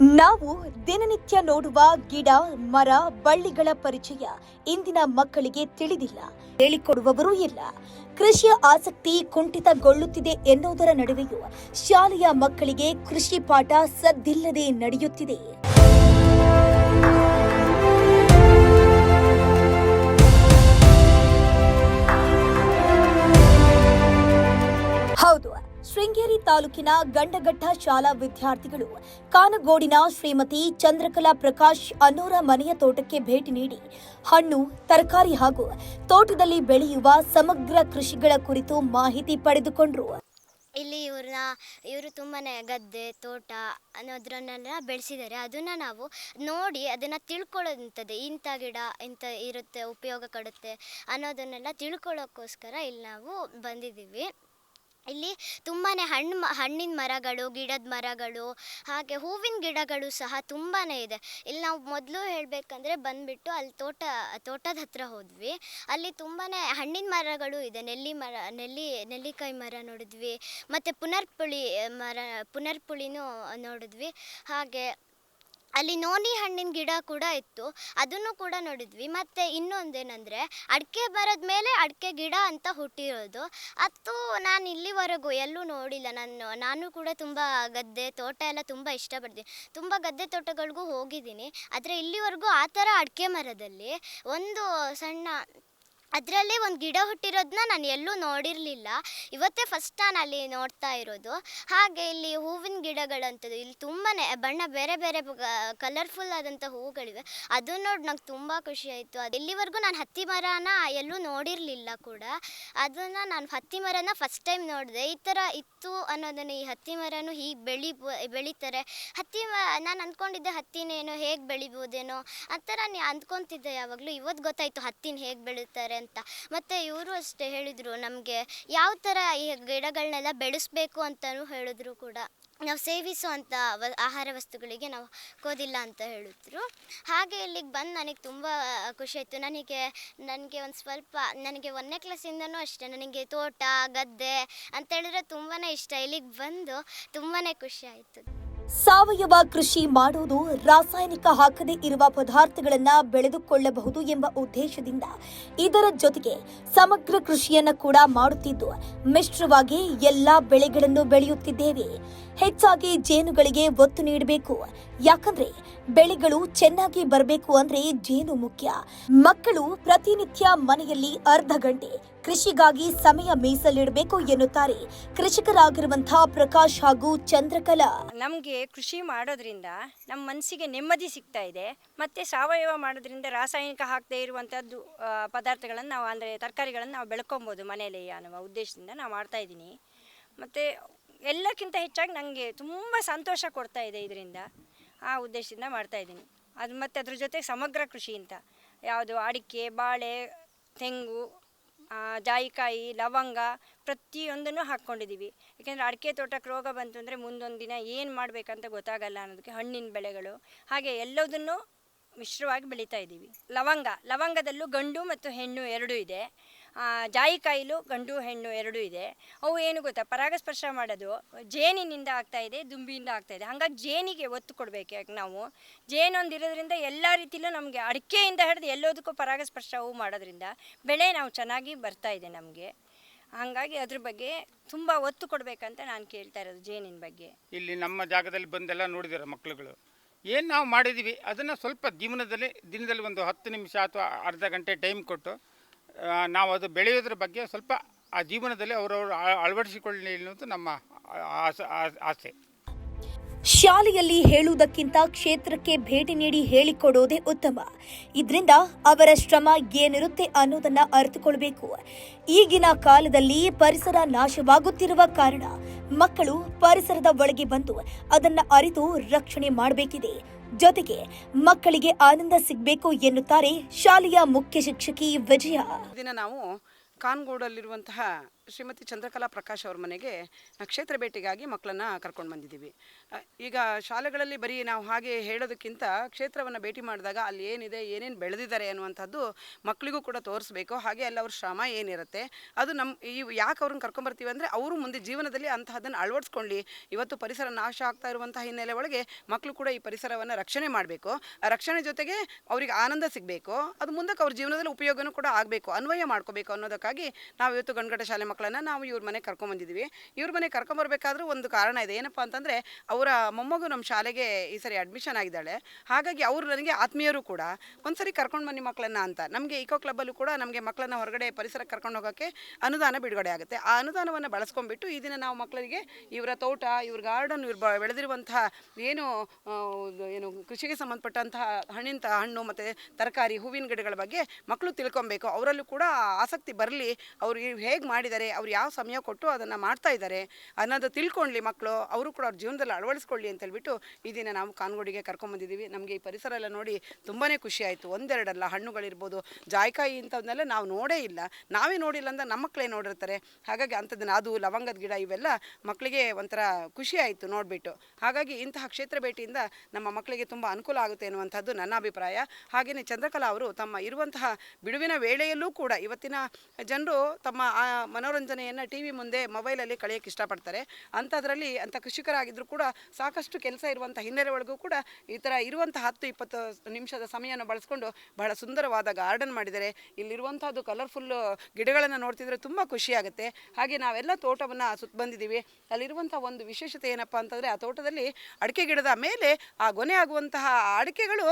ನಾವು ದಿನನಿತ್ಯ ನೋಡುವ ಗಿಡ, ಮರ, ಬಳ್ಳಿಗಳ ಪರಿಚಯ ಇಂದಿನ ಮಕ್ಕಳಿಗೆ ತಿಳಿದಿಲ್ಲ, ಹೇಳಿಕೊಡುವವರೂ ಇಲ್ಲ. ಕೃಷಿಯ ಆಸಕ್ತಿ ಕುಂಠಿತಗೊಳ್ಳುತ್ತಿದೆ ಎನ್ನುವುದರ ನಡುವೆಯೂ ಶಾಲೆಯ ಮಕ್ಕಳಿಗೆ ಕೃಷಿ ಪಾಠ ಸದ್ದಿಲ್ಲದೆ ನಡೆಯುತ್ತಿದೆ. ಶೃಂಗೇರಿ ತಾಲೂಕಿನ ಗಂಡಘಟ್ಟ ಶಾಲಾ ವಿದ್ಯಾರ್ಥಿಗಳು ಕಾನಗೋಡಿನ ಶ್ರೀಮತಿ ಚಂದ್ರಕಲಾ ಪ್ರಕಾಶ್ ಅನ್ನೋರ ಮನೆಯ ತೋಟಕ್ಕೆ ಭೇಟಿ ನೀಡಿ ಹಣ್ಣು, ತರಕಾರಿ ಹಾಗೂ ತೋಟದಲ್ಲಿ ಬೆಳೆಯುವ ಸಮಗ್ರ ಕೃಷಿಗಳ ಕುರಿತು ಮಾಹಿತಿ ಪಡೆದುಕೊಂಡರು. ಇಲ್ಲಿ ಇವ್ರನ್ನ, ಇವರು ತುಂಬಾ ಗದ್ದೆ, ತೋಟ ಅನ್ನೋದ್ರನ್ನೆಲ್ಲ ಬೆಳೆಸಿದ್ದಾರೆ. ಅದನ್ನು ನಾವು ನೋಡಿ ಅದನ್ನು ತಿಳ್ಕೊಳ್ಳೋಂಥದ್ದು ಇಂಥ ಗಿಡ ಇಂಥ ಇರುತ್ತೆ, ಉಪಯೋಗ ಕೊಡುತ್ತೆ ಅನ್ನೋದನ್ನೆಲ್ಲ ತಿಳ್ಕೊಳ್ಳೋಕ್ಕೋಸ್ಕರ ಇಲ್ಲಿ ನಾವು ಬಂದಿದ್ದೀವಿ. ಇಲ್ಲಿ ತುಂಬಾ ಹಣ್ಣು ಹಣ್ಣಿನ ಮರಗಳು, ಗಿಡದ ಮರಗಳು, ಹಾಗೆ ಹೂವಿನ ಗಿಡಗಳು ಸಹ ತುಂಬಾ ಇದೆ. ಇಲ್ಲಿ ನಾವು ಮೊದಲು ಹೇಳಬೇಕಂದ್ರೆ ಬಂದುಬಿಟ್ಟು ಅಲ್ಲಿ ತೋಟ, ತೋಟದ ಹತ್ರ ಹೋದ್ವಿ. ಅಲ್ಲಿ ತುಂಬಾ ಹಣ್ಣಿನ ಮರಗಳು ಇದೆ. ನೆಲ್ಲಿ ಮರ, ನೆಲ್ಲಿ, ನೆಲ್ಲಿಕಾಯಿ ಮರ ನೋಡಿದ್ವಿ. ಮತ್ತು ಪುನರ್ಪುಳಿ ಮರ, ಪುನರ್ಪುಳಿನೂ ನೋಡಿದ್ವಿ. ಹಾಗೆ ಅಲ್ಲಿ ನೋನಿ ಹಣ್ಣಿನ ಗಿಡ ಕೂಡ ಇತ್ತು. ಅದನ್ನು ಕೂಡ ನೋಡಿದ್ವಿ. ಮತ್ತು ಇನ್ನೊಂದೇನೆಂದರೆ, ಅಡಿಕೆ ಬರದ ಮೇಲೆ ಅಡಿಕೆ ಗಿಡ ಅಂತ ಹುಟ್ಟಿರೋದು. ಅದು ನಾನು ಇಲ್ಲಿವರೆಗೂ ಎಲ್ಲೂ ನೋಡಿಲ್ಲ. ನಾನು ನಾನು ಕೂಡ ತುಂಬ ಗದ್ದೆ, ತೋಟ ಎಲ್ಲ ತುಂಬ ಇಷ್ಟಪಡ್ತೀನಿ. ತುಂಬ ಗದ್ದೆ ತೋಟಗಳಿಗೂ ಹೋಗಿದ್ದೀನಿ. ಆದರೆ ಇಲ್ಲಿವರೆಗೂ ಆ ಥರ ಅಡಿಕೆ ಮರದಲ್ಲಿ ಒಂದು ಸಣ್ಣ ಅದರಲ್ಲೇ ಒಂದು ಗಿಡ ಹುಟ್ಟಿರೋದನ್ನ ನಾನು ಎಲ್ಲೂ ನೋಡಿರಲಿಲ್ಲ. ಇವತ್ತೇ ಫಸ್ಟ್ ನಾನು ಅಲ್ಲಿ ನೋಡ್ತಾ ಇರೋದು. ಹಾಗೆ ಇಲ್ಲಿ ಹೂವಿನ ಗಿಡಗಳಂಥದ್ದು ಇಲ್ಲಿ ತುಂಬಾ ಬಣ್ಣ ಬೇರೆ ಬೇರೆ ಕಲರ್ಫುಲ್ ಆದಂಥ ಹೂಗಳಿವೆ ಅದನ್ನ ನೋಡಿ ನಂಗೆ ತುಂಬ ಖುಷಿ ಆಯಿತು. ಅದು ಇಲ್ಲಿವರೆಗೂ ನಾನು ಹತ್ತಿ ಮರನ ಎಲ್ಲೂ ನೋಡಿರಲಿಲ್ಲ ಕೂಡ. ಅದನ್ನು ನಾನು ಹತ್ತಿ ಮರನ ಫಸ್ಟ್ ಟೈಮ್ ನೋಡಿದೆ. ಈ ಥರ ಇತ್ತು ಅನ್ನೋದನ್ನು ಈ ಹತ್ತಿ ಮರನೂ ಹೀಗೆ ಬೆಳಿ ಬೆಳೀತಾರೆ. ಹತ್ತಿ ಮ, ನಾನು ಅಂದ್ಕೊಂಡಿದ್ದೆ ಹತ್ತಿನೇನೋ, ಹೇಗೆ ಬೆಳಿಬೋದೇನೋ. ಆ ಥರ ನೀ ಅಂದ್ಕೊತಿದ್ದೆ ಯಾವಾಗಲೂ. ಇವತ್ತು ಗೊತ್ತಾಯಿತು ಹತ್ತಿನ ಹೇಗೆ ಬೆಳೀತಾರೆ. ಅಂತ. ಮತ್ತು ಇವರು ಅಷ್ಟೇ ಹೇಳಿದರು ನಮಗೆ ಯಾವ ಥರ ಈ ಗಿಡಗಳನ್ನೆಲ್ಲ ಬೆಳೆಸ್ಬೇಕು ಅಂತಲೂ ಹೇಳಿದ್ರು ಕೂಡ. ನಾವು ಸೇವಿಸುವಂಥ ವ, ಆಹಾರ ವಸ್ತುಗಳಿಗೆ ನಾವು ಕೋದಿಲ್ಲ ಅಂತ ಹೇಳಿದ್ರು. ಹಾಗೆ ಇಲ್ಲಿಗೆ ಬಂದು ನನಗೆ ತುಂಬ ಖುಷಿ ಆಯಿತು. ನನಗೆ ನನಗೆ ಒಂದು ಸ್ವಲ್ಪ, ನನಗೆ ಒಂದನೇ ಕ್ಲಾಸಿಂದನೂ ಅಷ್ಟೇ. ನನಗೆ ತೋಟ, ಗದ್ದೆ ಅಂತ ಹೇಳಿದ್ರೆ ತುಂಬಾ ಇಷ್ಟ. ಇಲ್ಲಿಗೆ ಬಂದು ತುಂಬಾ ಖುಷಿ ಆಯಿತು. ಸಾವಯವ ಕೃಷಿ ಮಾಡುವುದು ರಾಸಾಯನಿಕ ಹಾಕದೇ ಇರುವ ಪದಾರ್ಥಗಳನ್ನು ಬೆಳೆದುಕೊಳ್ಳಬಹುದು ಎಂಬ ಉದ್ದೇಶದಿಂದ ಇದರ ಜೊತೆಗೆ ಸಮಗ್ರ ಕೃಷಿಯನ್ನ ಕೂಡ ಮಾಡುತ್ತಿದ್ದು, ಮಿಶ್ರವಾಗಿ ಎಲ್ಲಾ ಬೆಳೆಗಳನ್ನು ಬೆಳೆಯುತ್ತಿದ್ದೇವೆ. ಹೆಚ್ಚಾಗಿ ಜೇನುಗಳಿಗೆ ಒತ್ತು ನೀಡಬೇಕು. ಯಾಕಂದ್ರೆ ಬೆಳೆಗಳು ಚೆನ್ನಾಗಿ ಬರಬೇಕು ಅಂದ್ರೆ ಜೇನು ಮುಖ್ಯ. ಮಕ್ಕಳು ಪ್ರತಿನಿತ್ಯ ಮನೆಯಲ್ಲಿ ಅರ್ಧ ಗಂಟೆ ಕೃಷಿಗಾಗಿ ಸಮಯ ಮೀಸಲಿಡಬೇಕು ಎನ್ನುತ್ತಾರೆ ಕೃಷಿಕರಾಗಿರುವಂತಹ ಪ್ರಕಾಶ್ ಹಾಗೂ ಚಂದ್ರಕಲಾ. ನಮಗೆ ಕೃಷಿ ಮಾಡೋದ್ರಿಂದ ನಮ್ಮ ಮನಸ್ಸಿಗೆ ನೆಮ್ಮದಿ ಸಿಗ್ತಾ ಇದೆ. ಮತ್ತು ಸಾವಯವ ಮಾಡೋದ್ರಿಂದ ರಾಸಾಯನಿಕ ಹಾಕದೇ ಇರುವಂಥದ್ದು ಪದಾರ್ಥಗಳನ್ನು ನಾವು ಅಂದರೆ ತರಕಾರಿಗಳನ್ನು ನಾವು ಬೆಳ್ಕೊಬೋದು ಮನೆಯಲ್ಲಿ ಅನ್ನುವ ಉದ್ದೇಶದಿಂದ ನಾವು ಮಾಡ್ತಾ ಇದ್ದೀನಿ. ಮತ್ತು ಎಲ್ಲಕ್ಕಿಂತ ಹೆಚ್ಚಾಗಿ ನನಗೆ ತುಂಬ ಸಂತೋಷ ಕೊಡ್ತಾ ಇದೆ ಇದರಿಂದ. ಆ ಉದ್ದೇಶದಿಂದ ಮಾಡ್ತಾ ಇದ್ದೀನಿ. ಅದು ಮತ್ತು ಅದ್ರ ಜೊತೆ ಸಮಗ್ರ ಕೃಷಿ ಅಂತ. ಯಾವುದು, ಅಡಿಕೆ, ಬಾಳೆ, ತೆಂಗು ಜಾಯಿಕಾಯಿ, ಲವಂಗ ಪ್ರತಿಯೊಂದನ್ನು ಹಾಕ್ಕೊಂಡಿದ್ದೀವಿ. ಯಾಕೆಂದರೆ ಅಡಿಕೆ ತೋಟಕ್ಕೆ ರೋಗ ಬಂತು ಅಂದರೆ ಮುಂದೊಂದು ದಿನ ಏನು ಮಾಡಬೇಕಂತ ಗೊತ್ತಾಗಲ್ಲ ಅನ್ನೋದಕ್ಕೆ ಹಣ್ಣಿನ ಬೆಳೆಗಳು, ಹಾಗೆ ಎಲ್ಲದನ್ನು ಮಿಶ್ರವಾಗಿ ಬೆಳೀತಾ ಇದ್ದೀವಿ. ಲವಂಗ, ಲವಂಗದಲ್ಲೂ ಗಂಡು ಮತ್ತು ಹೆಣ್ಣು ಎರಡೂ ಇದೆ. ಜಾಯಿಕಾಯಿಲು ಗಂಡು ಹೆಣ್ಣು ಎರಡೂ ಇದೆ. ಅವು ಏನು ಗೊತ್ತಾ? ಪರಾಗಸ್ಪರ್ಶ ಮಾಡೋದು ಜೇನಿನಿಂದ ಆಗ್ತಾ ಇದೆ, ದುಂಬಿಯಿಂದ ಆಗ್ತಾ ಇದೆ. ಹಾಗಾಗಿ ಜೇನಿಗೆ ಒತ್ತು ಕೊಡಬೇಕು ಯಾಕೆ ನಾವು? ಜೇನೊಂದು ಇರೋದ್ರಿಂದ ಎಲ್ಲ ರೀತಿಯಲ್ಲೂ ನಮಗೆ ಅಡಿಕೆಯಿಂದ ಹಿಡಿದು ಎಲ್ಲದಕ್ಕೂ ಪರಾಗಸ್ಪರ್ಶವು ಮಾಡೋದ್ರಿಂದ ಬೆಳೆ ನಾವು ಚೆನ್ನಾಗಿ ಬರ್ತಾ ಇದೆ ನಮಗೆ. ಹಾಗಾಗಿ ಅದ್ರ ಬಗ್ಗೆ ತುಂಬ ಒತ್ತು ಕೊಡಬೇಕಂತ ನಾನು ಕೇಳ್ತಾ ಇರೋದು ಜೇನಿನ ಬಗ್ಗೆ. ಇಲ್ಲಿ ನಮ್ಮ ಜಾಗದಲ್ಲಿ ಬಂದೆಲ್ಲ ನೋಡಿದಾರೆ ಮಕ್ಕಳುಗಳು ಏನು ನಾವು ಮಾಡಿದ್ದೀವಿ ಅದನ್ನು ಸ್ವಲ್ಪ ಜೀವನದಲ್ಲಿ ದಿನದಲ್ಲಿ ಒಂದು ಹತ್ತು ನಿಮಿಷ ಅಥವಾ ಅರ್ಧ ಗಂಟೆ ಟೈಮ್ ಕೊಟ್ಟು ನಾವು ಅದು ಬೆಳೆಯೋದ್ರ ಬಗ್ಗೆ ಸ್ವಲ್ಪ ಆ ಜೀವನದಲ್ಲಿ ಅವರವರು ಅಳವಡಿಸಿಕೊಳ್ಳಿ ಅನ್ನೋದು ನಮ್ಮ ಆಸ- ಶಾಲೆಯಲ್ಲಿ ಹೇಳುವುದಕ್ಕಿಂತ ಕ್ಷೇತ್ರಕ್ಕೆ ಭೇಟಿ ನೀಡಿ ಹೇಳಿಕೊಡೋದೇ ಉತ್ತಮ. ಇದರಿಂದ ಅವರ ಶ್ರಮ ಏನಿರುತ್ತೆ ಅನ್ನೋದನ್ನ ಅರಿತುಕೊಳ್ಬೇಕು. ಈಗಿನ ಕಾಲದಲ್ಲಿ ಪರಿಸರ ನಾಶವಾಗುತ್ತಿರುವ ಕಾರಣ ಮಕ್ಕಳು ಪರಿಸರದ ಒಳಗೆ ಬಂದು ಅದನ್ನ ಅರಿತು ರಕ್ಷಣೆ ಮಾಡಬೇಕಿದೆ. ಜೊತೆಗೆ ಮಕ್ಕಳಿಗೆ ಆನಂದ ಸಿಗಬೇಕು ಎನ್ನುತ್ತಾರೆ ಶಾಲೆಯ ಮುಖ್ಯ ಶಿಕ್ಷಕಿ ವಿಜಯ. ದಿನ ನಾವು ಕಾನ್ಗೋಡಲ್ಲಿರುವಂತಹ ಶ್ರೀಮತಿ ಚಂದ್ರಕಲಾ ಪ್ರಕಾಶ್ ಅವ್ರ ಮನೆಗೆ ಕ್ಷೇತ್ರ ಭೇಟಿಗಾಗಿ ಮಕ್ಕಳನ್ನ ಕರ್ಕೊಂಡು ಬಂದಿದ್ದೀವಿ. ಈಗ ಶಾಲೆಗಳಲ್ಲಿ ಬರೀ ನಾವು ಹಾಗೆ ಹೇಳೋದಕ್ಕಿಂತ ಕ್ಷೇತ್ರವನ್ನು ಭೇಟಿ ಮಾಡಿದಾಗ ಅಲ್ಲಿ ಏನಿದೆ, ಏನೇನು ಬೆಳೆದಿದ್ದಾರೆ ಅನ್ನುವಂಥದ್ದು ಮಕ್ಕಳಿಗೂ ಕೂಡ ತೋರಿಸ್ಬೇಕು. ಹಾಗೆ ಅಲ್ಲಿ ಅವ್ರ ಶ್ರಮ ಏನಿರುತ್ತೆ, ಅದು ನಮ್ಮ ಈ ಯಾಕೆ ಅವ್ರನ್ನ ಕರ್ಕೊಂಬರ್ತೀವಿ ಅಂದರೆ ಅವರು ಮುಂದೆ ಜೀವನದಲ್ಲಿ ಅಂತಹದನ್ನು ಅಳವಡಿಸ್ಕೊಳ್ಳಿ ಇವತ್ತು ಪರಿಸರ ನಾಶ ಆಗ್ತಾ ಇರುವಂತಹ ಹಿನ್ನೆಲೆ ಒಳಗೆ ಮಕ್ಕಳು ಕೂಡ ಈ ಪರಿಸರವನ್ನು ರಕ್ಷಣೆ ಮಾಡಬೇಕು. ಆ ರಕ್ಷಣೆ ಜೊತೆಗೆ ಅವರಿಗೆ ಆನಂದ ಸಿಗಬೇಕು. ಅದು ಮುಂದಕ್ಕೆ ಅವ್ರ ಜೀವನದಲ್ಲಿ ಉಪಯೋಗನೂ ಕೂಡ ಆಗಬೇಕು. ಅನ್ವಯ ಮಾಡ್ಕೋಬೇಕು ಅನ್ನೋದಕ್ಕಾಗಿ ನಾವು ಇವತ್ತು ಗಣಗಟ ಶಾಲೆ ಮಕ್ಕಳನ್ನು ನಾವು ಇವ್ರ ಮನೆಗೆ ಕರ್ಕೊಂಬಂದಿದ್ದೀವಿ ಇವ್ರ ಮನೆಗೆ ಕರ್ಕೊಂಬರ್ಬೇಕಾದ್ರೂ ಒಂದು ಕಾರಣ ಇದೆ. ಏನಪ್ಪ ಅಂತಂದರೆ, ಅವರ ಮೊಮ್ಮಗು ನಮ್ಮ ಶಾಲೆಗೆ ಈ ಸರಿ ಅಡ್ಮಿಷನ್ ಆಗಿದ್ದಾಳೆ. ಹಾಗಾಗಿ ಅವರು ನನಗೆ ಆತ್ಮೀಯರು ಕೂಡ ಒಂದ್ಸರಿ ಕರ್ಕೊಂಡು ಬನ್ನಿ ಮಕ್ಕಳನ್ನ ಅಂತ. ನಮಗೆ ಇಕೋ ಕ್ಲಬ್ಬಲ್ಲೂ ಕೂಡ ನಮಗೆ ಮಕ್ಕಳನ್ನ ಹೊರಗಡೆ ಪರಿಸರಕ್ಕೆ ಕರ್ಕೊಂಡು ಹೋಗೋಕ್ಕೆ ಅನುದಾನ ಬಿಡುಗಡೆ ಆಗುತ್ತೆ. ಆ ಅನುದಾನವನ್ನು ಬಳಸ್ಕೊಂಡ್ಬಿಟ್ಟು ಈ ದಿನ ನಾವು ಮಕ್ಕಳಿಗೆ ಇವರ ತೋಟ, ಇವ್ರ ಗಾರ್ಡನ್ ಇವ್ರು ಬೆಳೆದಿರುವಂತಹ ಏನು ಏನು ಕೃಷಿಗೆ ಸಂಬಂಧಪಟ್ಟಂತಹ ಹಣ್ಣಿನ ಹಣ್ಣು ಮತ್ತು ತರಕಾರಿ, ಹೂವಿನ ಗಿಡಗಳ ಬಗ್ಗೆ ಮಕ್ಕಳು ತಿಳ್ಕೊಬೇಕು. ಅವರಲ್ಲೂ ಕೂಡ ಆಸಕ್ತಿ ಬರಲಿ. ಅವರು ಹೇಗೆ ಮಾಡಿದ್ದಾರೆ ಅವ್ರು ಯಾವ ಸಮಯ ಕೊಟ್ಟು ಅದನ್ನು ಮಾಡ್ತಾ ಇದ್ದಾರೆ ಅನ್ನೋದು ತಿಳ್ಕೊಳ್ಳಿ ಮಕ್ಕಳು ಅವರು ಕೂಡ ಅವ್ರ ಜೀವನದಲ್ಲಿ ಅಳವಡಿಸ್ಕೊಳ್ಳಿ ಅಂತ ಹೇಳ್ಬಿಟ್ಟು ಈ ದಿನ ನಾವು ಕಾನ್ಗೋಡಿಗೆ ಕರ್ಕೊಂಬಂದಿದ್ದೀವಿ ನಮಗೆ ಈ ಪರಿಸರ ಎಲ್ಲ ನೋಡಿ ತುಂಬಾ ಖುಷಿ ಆಯಿತು. ಒಂದೆರಡಲ್ಲ, ಹಣ್ಣುಗಳಿರ್ಬೋದು, ಜಾಯ್ಕಾಯಿ ಇಂಥವನ್ನೆಲ್ಲ ನಾವು ನೋಡೇ ಇಲ್ಲ. ನಾವೇ ನೋಡಿಲ್ಲ ಅಂದ್ರೆ ನಮ್ಮ ಮಕ್ಕಳೇ ನೋಡಿರ್ತಾರೆ. ಹಾಗಾಗಿ ಅಂಥದ್ದನ್ನ ಅದು ಲವಂಗದ ಗಿಡ ಇವೆಲ್ಲ ಮಕ್ಕಳಿಗೆ ಒಂಥರ ಖುಷಿ ಆಯಿತು ನೋಡಿಬಿಟ್ಟು. ಹಾಗಾಗಿ ಇಂತಹ ಕ್ಷೇತ್ರ ಭೇಟಿಯಿಂದ ನಮ್ಮ ಮಕ್ಕಳಿಗೆ ತುಂಬ ಅನುಕೂಲ ಆಗುತ್ತೆ ಅನ್ನುವಂಥದ್ದು ನನ್ನ ಅಭಿಪ್ರಾಯ. ಹಾಗೆಯೇ ಚಂದ್ರಕಲಾ ಅವರು ತಮ್ಮ ಇರುವಂತಹ ಬಿಡುವಿನ ವೇಳೆಯಲ್ಲೂ ಕೂಡ ಇವತ್ತಿನ ಜನರು ತಮ್ಮ ಆ ಮನೋರಂಜನೆಯನ್ನು ಟಿ ವಿ ಮುಂದೆ ಮೊಬೈಲಲ್ಲಿ ಕಳೆಯೋಕ್ಕೆ ಇಷ್ಟಪಡ್ತಾರೆ. ಅಂಥದ್ರಲ್ಲಿ ಅಂಥ ಕೃಷಿಕರಾಗಿದ್ದರೂ ಕೂಡ ಸಾಕಷ್ಟು ಕೆಲಸ ಇರುವಂಥ ಹಿನ್ನೆಲೆ ಒಳಗೂ ಕೂಡ ಈ ಥರ ಇರುವಂಥ ಹತ್ತು ಇಪ್ಪತ್ತು ನಿಮಿಷದ ಸಮಯನ ಬಳಸ್ಕೊಂಡು ಬಹಳ ಸುಂದರವಾದ ಗಾರ್ಡನ್ ಮಾಡಿದ್ದಾರೆ. ಇಲ್ಲಿರುವಂಥದ್ದು ಕಲರ್ಫುಲ್ಲು ಗಿಡಗಳನ್ನು ನೋಡ್ತಿದ್ರೆ ತುಂಬ ಖುಷಿಯಾಗುತ್ತೆ. ಹಾಗೆ ನಾವೆಲ್ಲ ತೋಟವನ್ನು ಸುತ್ತ ಬಂದಿದ್ದೀವಿ ಅಲ್ಲಿರುವಂಥ ಒಂದು ವಿಶೇಷತೆ ಏನಪ್ಪ ಅಂತಂದರೆ ಆ ತೋಟದಲ್ಲಿ ಅಡಿಕೆ ಗಿಡದ ಮೇಲೆ ಆ ಗೊನೆ ಆಗುವಂತಹ ಅಡಿಕೆಗಳು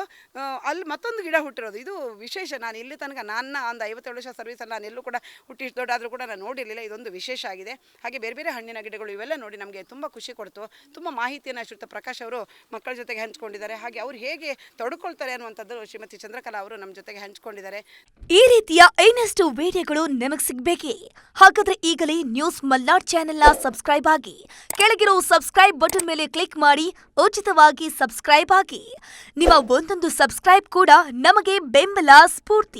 ಅಲ್ಲಿ ಮತ್ತೊಂದು ಗಿಡ ಹುಟ್ಟಿರೋದು. ಇದು ವಿಶೇಷ. ನಾನು ಇಲ್ಲಿ ತನಕ ನನ್ನ ಒಂದು ಐವತ್ತೇಳು ವರ್ಷ ಸರ್ವಿಸಲ್ಲಿ ನಾನು ಎಲ್ಲೂ ಕೂಡ ಹುಟ್ಟಿ ದೊಡ್ಡಾದರೂ ಕೂಡ ನಾನು ನೋಡಿರಲಿಲ್ಲ ಇದೊಂದು ವಿಶೇಷ ಆಗಿದೆ. ಹಾಗೆ ಬೇರೆ ಬೇರೆ ಹಣ್ಣಿನ ಗಿಡಗಳು ಇವೆಲ್ಲ ನೋಡಿ ನಮಗೆ ತುಂಬ ಖುಷಿ ಕೊಡ್ತು. ತುಂಬ ಮಾಹಿತಿಯನ್ನು ಶ್ರೀತ ಪ್ರಕಾಶ್ ಅವರು ಮಕ್ಕಳ ಜೊತೆಗೆ ಹಂಚ್ಕೊಂಡಿದ್ದಾರೆ. ಹಾಗೆ ಅವರು ಹೇಗೆ ತೊಡಕೊಳ್ತಾರೆ ಅನ್ನುವಂಥದ್ದು ಶ್ರೀಮತಿ ಚಂದ್ರಕಲಾ ಅವರು ನಮ್ಮ ಜೊತೆಗೆ ಹಂಚ್ಕೊಂಡಿದ್ದಾರೆ. ಈ ರೀತಿಯ ಇನ್ನಷ್ಟು ವಿಡಿಯೋಗಳು ನಿಮಗೆ ಸಿಗಬೇಕೇ? ಹಾಗಾದ್ರೆ ಈಗಲೇ ನ್ಯೂಸ್ ಮಲ್ನಾಡ್ ಚಾನೆಲ್ನ ಸಬ್ಸ್ಕ್ರೈಬ್ ಆಗಿ, ಕೆಳಗಿರೋ ಸಬ್ಸ್ಕ್ರೈಬ್ ಬಟನ್ ಮೇಲೆ ಕ್ಲಿಕ್ ಮಾಡಿ, ಉಚಿತವಾಗಿ ಸಬ್ಸ್ಕ್ರೈಬ್ ಆಗಿ. ನಿಮ್ಮ ಒಂದೊಂದು ಸಬ್ಸ್ಕ್ರೈಬ್ ಕೂಡ ನಮಗೆ ಬೆಂಬಲ, ಸ್ಫೂರ್ತಿ.